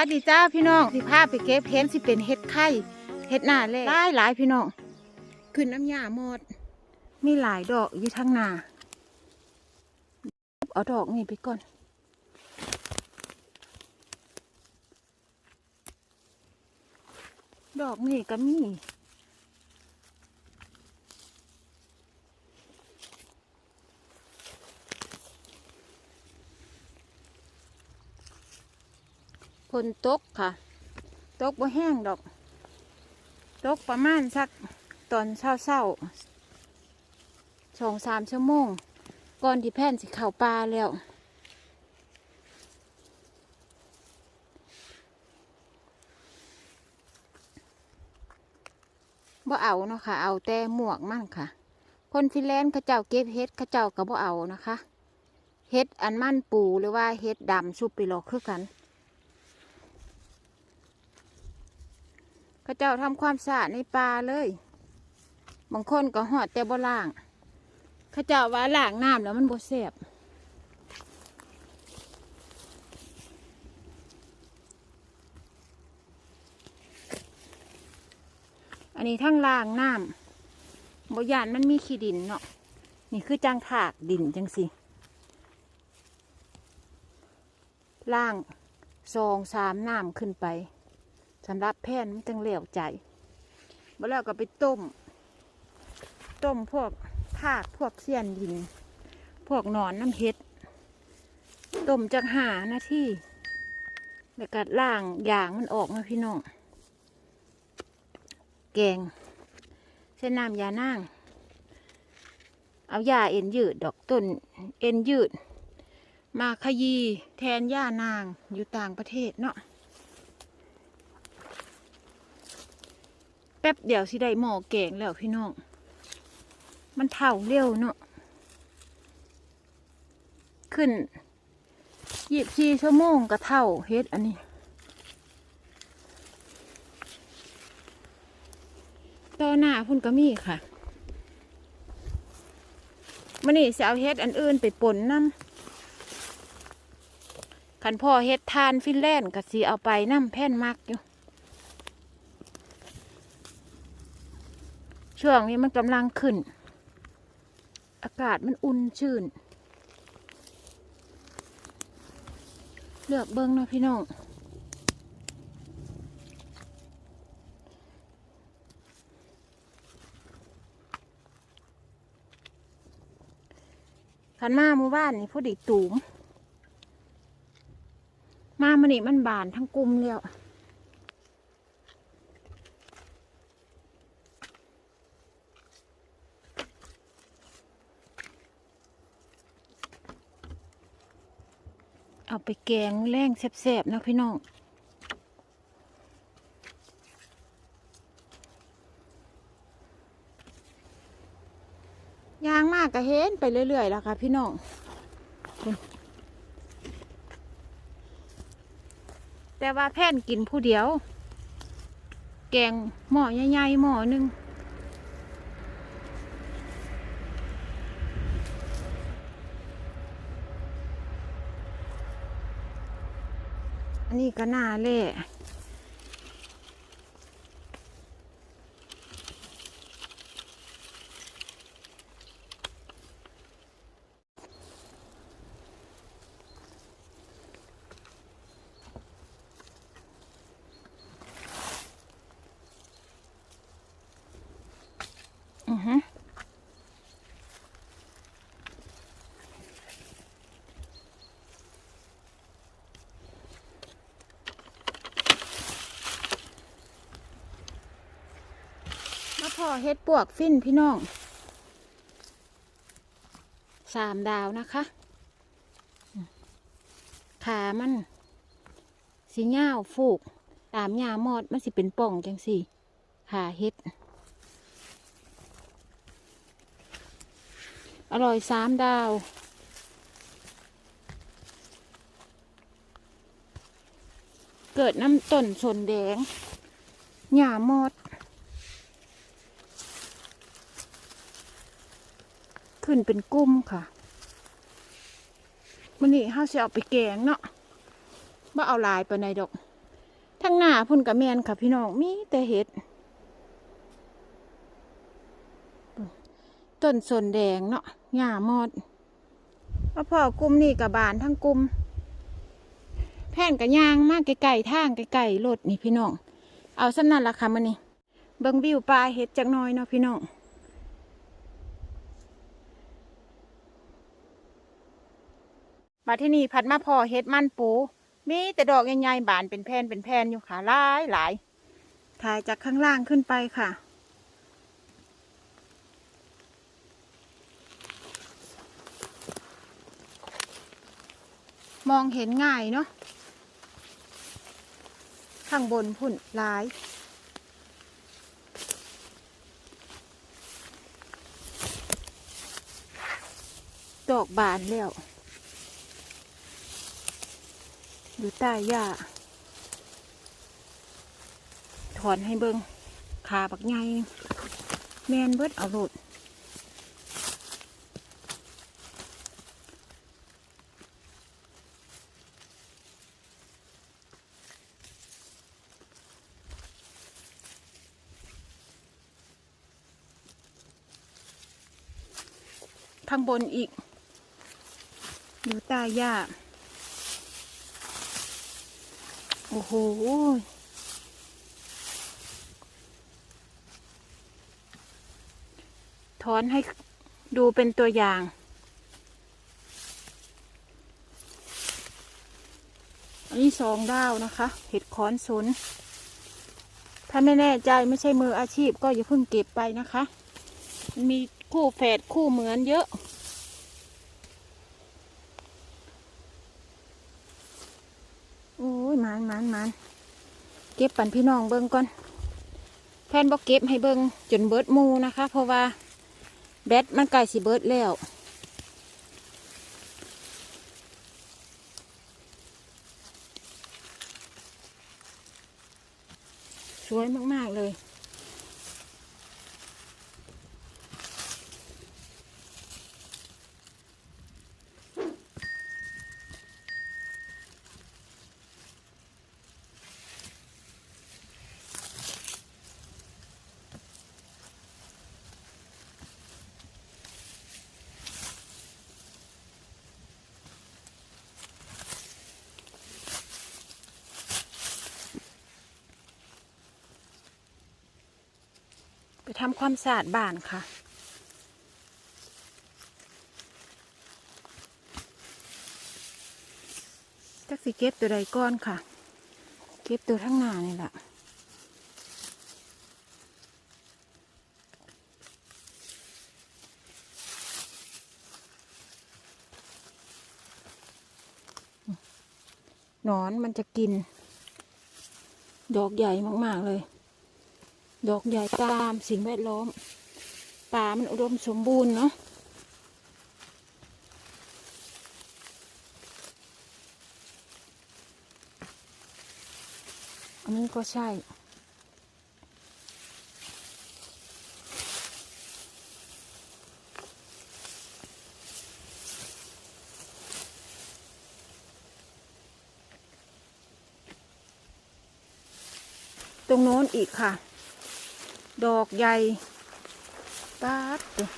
วัสดีจ้าพี่น้องสิพาไปเก็บเห็นสิเป็นเห็ดไข่เห็ดหน้าแล่หลายหลายพี่น้องขึ้นน้ำยาหมด มีหลายดอกอยู่ทั้งหน้าเอาดอกนี่ไปก่อนดอกนี่ก็มี ฝนตกค่ะ ตกบ่แห้งดอก ตกประมาณสักตอนเช้าเช้าๆสองสามชั่วโมง ก่อนที่แผ่นสิเข้าป่าแล้ว บ่เอาเนาะค่ะ เอาแต่หมวกมั่นค่ะ คนฟินแลนด์เขาเจ้าเก็บเฮ็ดเขาเจ้าก็บ่เอานะคะ เฮ็ดอันมั่นปูหรือว่าเฮ็ดดำชุบไปหลอกคือกัน เขาเจ้าทำความสะอาดในป่าเลย บางคนก็หอดแต่บ่ล่าง เขาเจ้าว่าล้างน้ำแล้วมันบ่แสบอันนี้ทั้งล่างน้ำบ่ยานมันมีขี้ดินเนาะ นี่คือจังถากดินจังสิ ล่างซองสามน้ำขึ้นไป สำหรับแพนมันจังเหลวใจบ่แล้วก็ไปต้ม ต้มพวกทากพวกเสี้ยนดิน พวกหนอนน้ำเห็ด ต้มจากหาหน้าที่แล้วก็ล่างยางมันออกมาพี่น้อง แกง เส้นน้ำยานางเอายาเอ็นยืดดอกต้นเอ็นยืด มาขยีแทนยานางอยู่ต่างประเทศเนาะ ป๊บเดียวสิได้หม้อแกงแล้วพี่น้อง มันเท่าเร็วเนาะ ขึ้นยีบสี่ชั่วโมงก็เท่าเฮ็ดอันนี้ต่อหน้าพุ่นก็มีค่ะมันนี่จะเอาเฮ็ดอันอื่นไปปนน้ำขันพ่อเฮ็ดทานฟินแลนด์ก็สิเอาไปน้ำแพ่นมักอยู่ ช่วงนี้มันกำลังขึ้น อากาศมันอุ่นชื่น เลือกเบิ้งนะพี่น้องขันมาหมู่บ้านนี่พอดีตูมมามันนี่มันบานทั้งกลุ่มแล้ว ไปแกงแรงแซ่บๆนะพี่น้องยางมากก็เห็นไปเรื่อยๆแล้วค่ะพี่น้องแต่ว่าแพ่นกินผู้เดียว แกงหม้อใหญ่ๆหม้อหนึ่ง อันนี้ก็น่าเล่ เฮ็ดปวกฟินพี่น้องสามดาวนะคะขามันสีเงาฟูก ตามหญ้ามอดมันสิเป็นป่องจังสี่ขาเฮ็ด อร่อยสามดาวเกิดน้ำต้นสนแดงหญ้ามอด ขึ้นเป็นกุ้มค่ะมันนี่ห้าสิเอาไปแกงเนาะว่าเอาลายไปในดอก ทั้งหน้าพุ่นกับแมนค่ะพี่น้องมีแต่เห็ดต้นสนแดงเนาะหญ้ามอดแล้วพอกลุ่มนี่กับบานทั้งกลุ่มแผ่นกับยางมากไก่ๆทางไก่ๆรถนี่พี่น้อง เอาสำนันละค่ะมันนี่เบิ่งวิวปลาเห็ดจักน้อยเนาะพี่น้อง มาที่นี่พัดมาพอเห็ดมันปู มีแต่ดอกใหญ่ๆบานเป็นแผ่นเป็นแผ่นอยู่ค่ะหลายหลายถ่ายจากข้างล่างขึ้นไปค่ะมองเห็นง่ายเนาะ ข้างบนพุ่นหลาย ดอกบานแล้ว อยู่ใต้หญ้า ถอนให้เบิงขาบักใหญ่แมนเบิดเอาโลดข้างบนอีก อยู่ใต้หญ้า โอ้โหถอนให้ดูเป็นตัวอย่าง อันนี้สองดาวนะคะ เห็ดขอนสน ถ้าไม่แน่ใจไม่ใช่มืออาชีพก็อย่าเพิ่งเก็บไปนะคะ มีคู่แฝดคู่เหมือนเยอะ โอ้ยหมันหมันหมัน เก็บปันพี่น้องเบิ้งก่อนแพนบอกเก็บให้เบิ้งจนเบิดมูนะคะ เพราะว่าแบตมันไกลสิเบิดแล้วสวยมาก ๆ เลย ไปทำความสะอาดบ้านค่ะ จักสิเก็บตัวใดก้อนค่ะ เก็บตัวทั้งหน้านี่แหละหนอนมันจะกิน ดอกใหญ่มาก ๆ เลย ดอกใหญ่ตามสิ่งแวดล้อม ป่ามันอุดมสมบูรณ์เนาะอันนี้ก็ใช่ตรงโน้นอีกค่ะ ดอกใหญ่ปาดตัว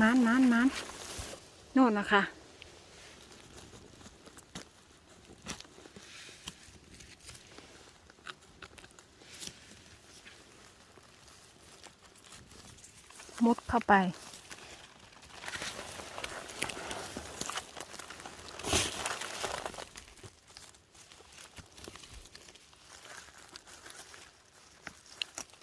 มานมานมานโน่นนะคะมุดเข้าไป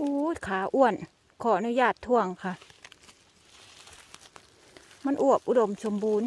อู้ยขาอ้ วนขออนุญาตท่วงค่ะ มันอวบอุดมสมบูรณ์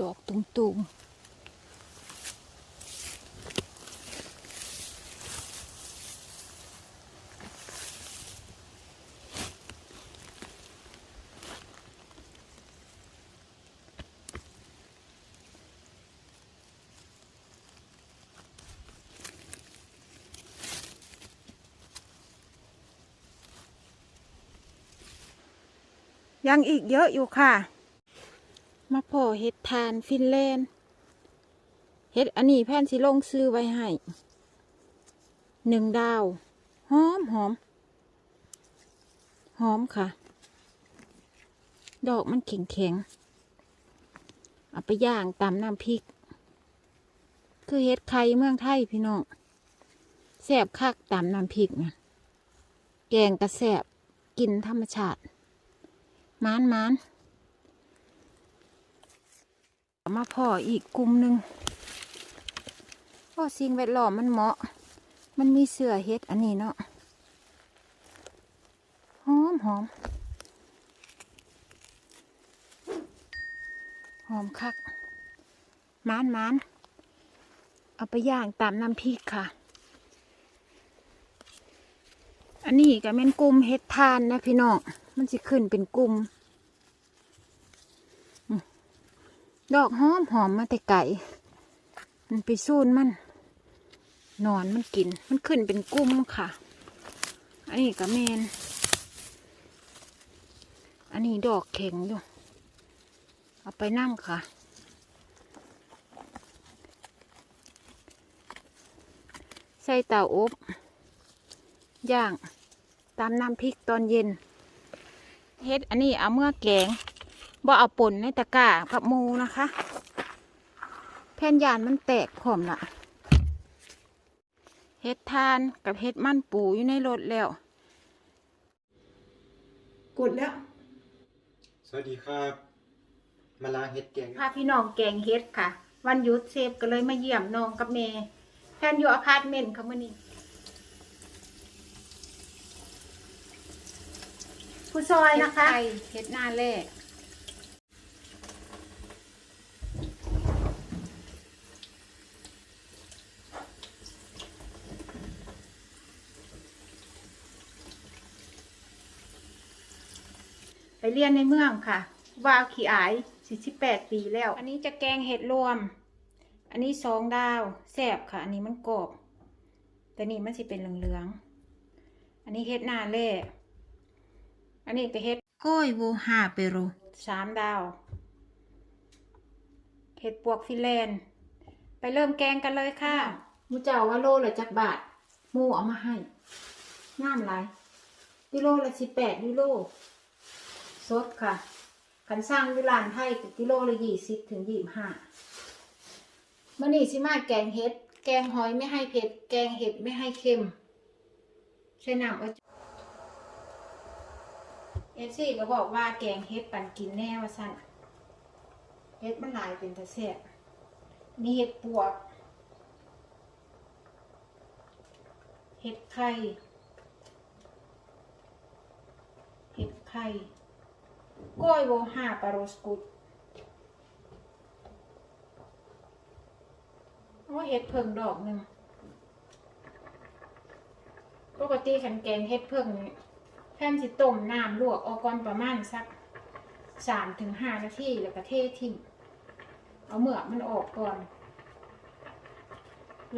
ดอกตุ่มๆยังอีกเยอะอยู่ค่ะ เห็ดทานฟินแลนด์เห็ดอันนี้แพนสิลงซื้อไว้ให้หนึ่งดาวหอมหอมหอมค่ะ ดอกมันแข็งแข็งเอาไปย่างตำน้ำพริก คือเห็ดไข่เมืองไทยพี่น้องแสบคักตำน้ำพริกนะแกงกระแสบกินธรรมชาติมานมาน มาพ่ออีกกลุ่มหนึ่งพ่อสิ่งแวดล้อมมันเหมาะ มันมีเสือเฮ็ดอันนี้เนาะหอมหอมหอมคักมานมานเอาไปย่างตามน้ำพริกค่ะ อันนี้ก็เป็นกลุ่มเฮ็ดทานนะพี่น้องมันสิขึ้นเป็นกลุ่ม ดอกหอมหอมมาแต่ไก่ มันไปซูนมันนอนมันกิน มันขึ้นเป็นกุ้มค่ะ อันนี้ก็เมน อันนี้ดอกแข็งอยู่ เอาไปนั่งค่ะ ใส่เตาอบ ย่าง ตามน้ำพริกตอนเย็น เฮ็ดอันนี้เอาเมื่อแกง บ่เอาป่นในตะกร้ากับหมูนะคะ แผ่นยานมันแตกพร้อมละเฮ็ดทานกับเฮ็ดมันปูอยู่ในรถแล้ว กดแล้ว สวัสดีครับ มาล้างเห็ดแกงพาพี่น้องแกงเฮ็ดค่ะ วันหยุดเซฟก็เลยมาเยี่ยมน้องกับเมย์แทนอยู่อพาร์ตเมนต์ค่ะมื่อนี้ผู้ซอยนะคะเฮ็ดหน้าแรก เรียนในเมืองค่ะ วาวขี่อายสี่สิบแปดปีแล้ว อันนี้จะแกงเห็ดรวม อันนี้สองดาวแสบค่ะ อันนี้มันกรอบ แต่นี่มันสิเป็นเหลืองๆ อันนี้เห็ดหน้าเล่อันนี้ก็เห็ดก้อยโวฮาเปโรสามดาว เห็ดปวกฟินแลนด์ไปเริ่มแกงกันเลยค่ะ มูเจ้าว่าโลละจักบาทหมูเอามาให้น้ำลายกิโลละสิบแปดยูโร สดค่ะขันสร้างวิลานไทยกิโลละยี่สิบถึงยี่ห้ามื่อนี้สิมาแกงเห็ด แกงหอยไม่ให้เผ็ด แกงเห็ดไม่ให้เค็ม ใช้น้ำเอาเอฟซีก็บอกว่าแกงเห็ดปั่นกินแน่ว่าสั่นเห็ดมันหลายเป็นตะแซ่บนี่เห็ดปวก เห็ดไข่ เห็ดไข่ ก้อยโวหาปลาโรสกุดโอ้เห็ดเพิ่งดอกหนึ่งปกติขันแกงเห็ดเพิ่งนี่แผ่นสิต้มน้ำลวกออกก่อนประมาณสักสามถึงห้านาทีแล้วก็เททิ้งเอาเหมือกมันออกก่อน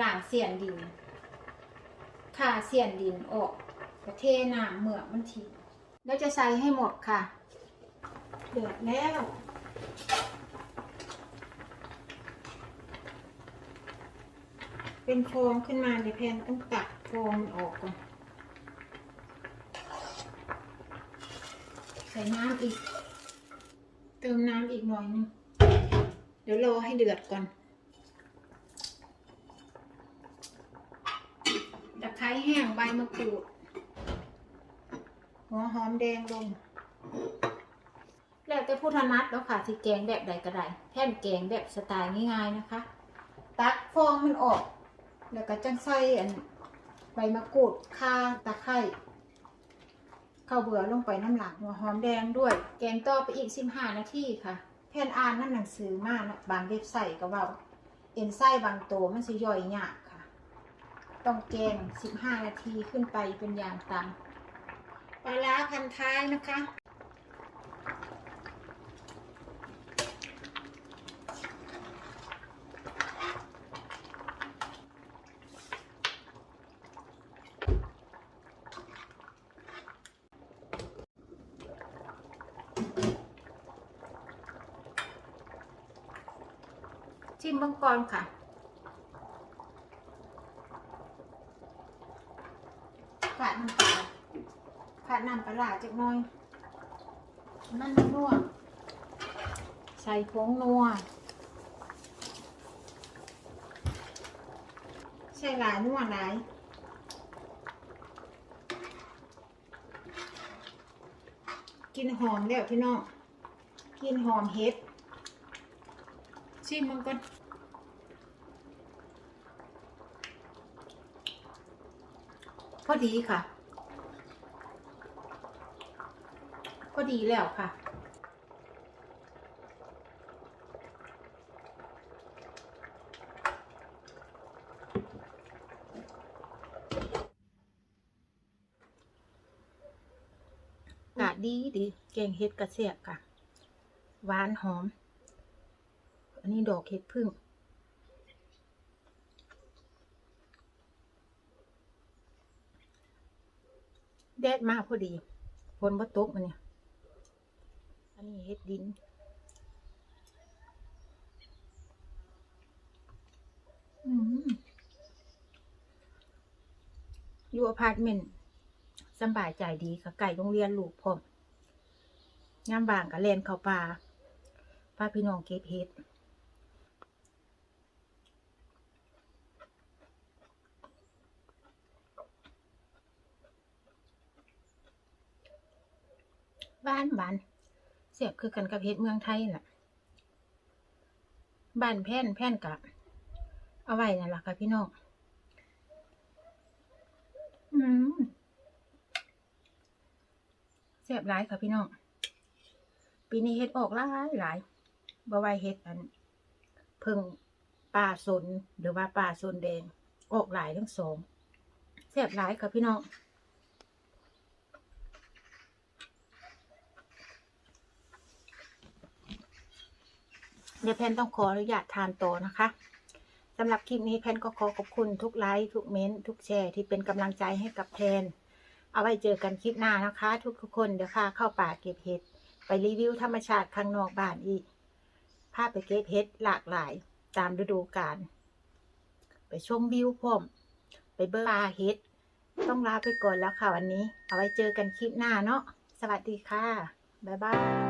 ล้างเสียนดินข่าเสียนดินออกก็เทน้ำเหมือกมันทิ้งแล้วจะใส่ให้หมดค่ะ เดือดแล้วเป็นโฟองขึ้นมาเดี๋ยวแพนต้องตักโฟองมันออกก่อน ใส่น้ำอีก เติมน้ำอีกหน่อยนึง เดี๋ยวรอให้เดือดก่อน ตะไคร้แห้งใบมะกรูด หัวหอมแดงลง แล้วแต่ผู้ถนัดแล้วค่ะที่แกงแบบใดก็ได้แท่นแกงแบบสไตล์ง่ายๆนะคะ ตักฟองมันออก แล้วก็จังใส่อันใบมะกรูดข่าตะไคร้ข้าวเบื่อลงไปน้ำหลังหัวหอมแดงด้วย แกงต่อไปอีกสิบห้านาทีค่ะ แผ่นอ่านนั่นหนังสือมาเนะบางเว็บไซต์ก็ว่าเอ็นไซต์บางโตวมันสิย่อยยากค่ะ ต้องแกง15นาทีขึ้นไปเป็นอย่างต่ำปลาร้าพันท้ายนะคะ ชิมเบังกรค่ะ ขาดน้ำปลาขาดน้ำปลาร้าจักน่อยมันนัวใส่ผงนัว ใส่หลายนัวหลายกินหอมแล้วพี่น้อง กินหอมเฮ็ด ชิมมันก่อนพอดีค่ะ พอดีแล้วค่ะกะดีดีแกงเห็ดกระเสียบค่ะ หวานหอมอั นนี้ดอกเห็ดพึ่ง แดดมากพอดีฝนบ่ตกมันเนี่ย อันนี้เห็ดดินอืมยู่อพาร์ตเมนต์สบายใจดีค่ะไก่โรงเรียนลูกพร้อมยามบางก็เลนเข้าป่าพาพี่น้องเก็บเห็ด บ้านบ้านเสียบคือกันกับเฮ็ดเมืองไทยน่ะ บ้านแพ่นแพ่นกะ เอาไว้นั่นล่ะค่ะพี่น้องอืมเสียบหลายค่ะพี่น้องปีนี้เฮ็ดออกหลายหลายบ่ไว้เฮ็ดอันเพิ่งป่าสนหรือว่าป่าสนแดงออกหลายทั้งสองเสียบหลายค่ะพี่น้อง เดี๋ยวแพนต้องขออนุญาตทานต่อนะคะสำหรับคลิปนี้แพนก็ขอขอบคุณทุกไลค์ทุกเม้นต์ทุกแชร์ที่เป็นกำลังใจให้กับแพนเอาไว้เจอกันคลิปหน้านะคะ ทุกทุกคนเดี๋ยวพาเข้าป่าเก็บเห็ด ไปรีวิวธรรมชาติข้างนอกบ้านอีกพาไปเก็บเห็ดหลากหลายตามฤดูกาลไปชมวิวพร้อมไปเบิร์ปลาเห็ดต้องลาไปก่อนแล้วค่ะวันนี้ เอาไว้เจอกันคลิปหน้าเนาะสวัสดีค่ะ บ๊ายบาย